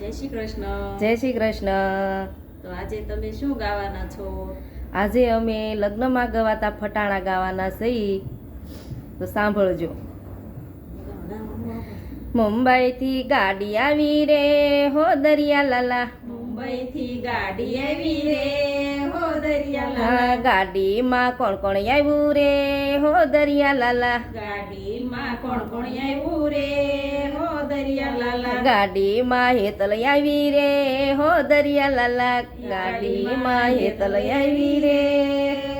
જય શ્રી કૃષ્ણ. જય શ્રી કૃષ્ણ. તો આજે તમે શું ગાવાના છો? આજે અમે લગ્નમાં ગવાતા ફટાણા ગાવાના છીએ. તો સાંભળજો. મુંબઈથી ગાડી આવી રે હો દરિયા લાલા મુંબઈ થી ગાડી આવી રે હો હા, ગાડીમાં કોણ કોણ આવ્યું રે? હો દરિયા લાલા ગાડીમાં કોણ કોણ આવ્યું રે હો દરિયા લાલા ગાડીમાં હેતલ આવી રે હો દરિયા લાલા ગાડીમાં હેતલ આવી રે.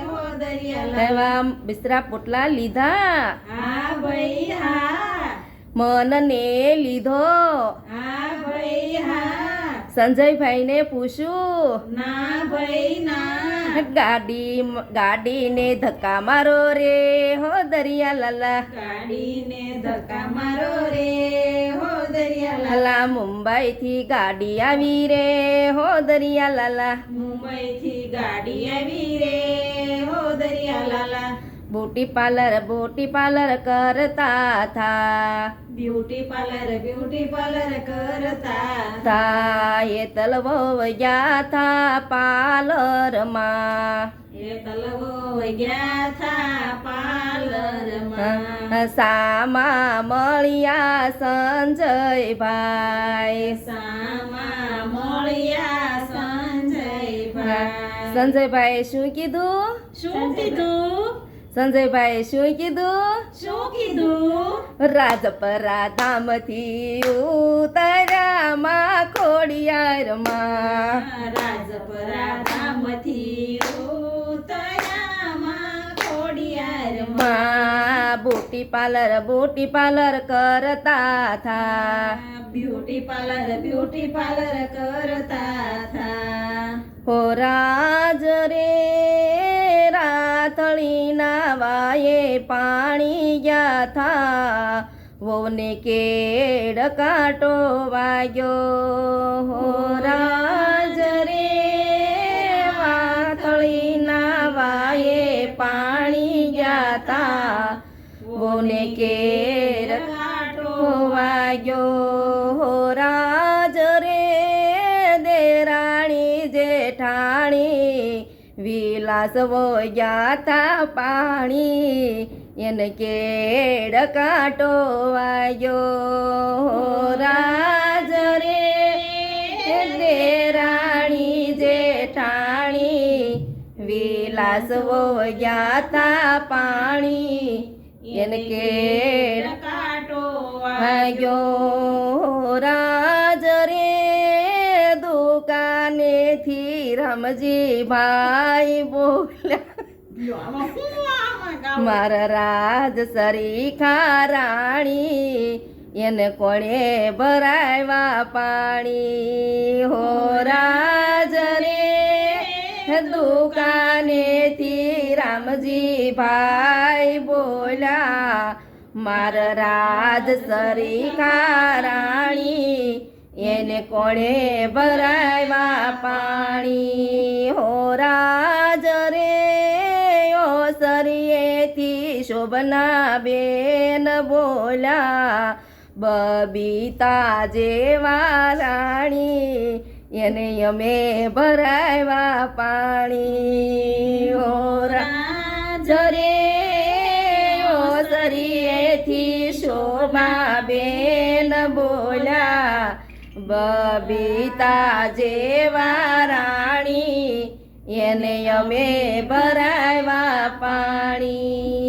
હો દરિયા લાલા બિસ્તરા પોટલા લીધા. હા ભાઈ હા. મનને લીધો. હા સંજયભાઈને પૂછ્યું ના ભાઈ ના. ગાડી ગાડીને ધક્કા મારો રે હો દરિયા લાલા ગાડીને ધક્કા મારો રે હો દરિયા લાલા લાલા મુંબઈ થી ગાડી આવી રે હો દરિયા લાલા મુંબઈ થી ગાડી આવી રે હો દરિયા લાલા બ્યુટી પાર્લર બ્યુટી પાર્લર કરતા થા બ્યુટી પાર્લર બ્યુટી પાર્લર કરતા થા એ તલવો ગયા થા પાર્લરમાં એ તલવો ગયા થા પાર્લરમાં સામા મળ્યા સંજયભાઈ સામા મળ્યા સંજયભાઈ સંજયભાઈ શું કીધું શું કીધું સંજયભાઈ શું કીધું? શું કીધું? રાજપરા ધામથી ઉતર્યા માં ખોડિયારમાં. રાજપરા ધામથી ખોડિયારમાં. માં બ્યુટી પાર્લર બ્યુટી પાર્લર કરતા થા. બ્યુટી પાર્લર બ્યુટી પાર્લર કરતા થા. હો રાજ રે રાથળીના વાયે પાણી ગયા થા વોને કેડ કાટો વાગ્યો. હો રાજ રે, વાતળીના વાયે પાણી થા વોને કેડ કાટો વાગ્યો. હો રાજ વિલાસ જાતા પાણી, એને કેડ કાંટો વાયો. રાજ રે દેરાણી જેઠાણી, વિલાસ જાતા પાણી, એને કેડ કાટો વાગ્યો રાજ રે, દુકાનેથી રમજી ભાઈ બોલ્યા મારા રાજ સરીખા રાણી એને કોણે ભરાવ્યા પાણી હો રાજ રે દુકાનેથી રામજી ભાઈ બોલ્યા માર રાજ સરીખા રાણી એને કોણે ભરાવ્યા પાણી? હો રાજ રે, ઓ સરિયેથી શોભના બેન બોલ્યા બબીતા જેવા રાણી, એને અમે ભરાવ્યા પાણી. હો રાજ રે, ઓ સરિયેથી શોભા બેન બોલ્યા બબીતા જેવા રાણી એને અમે ભરાવા પાણી.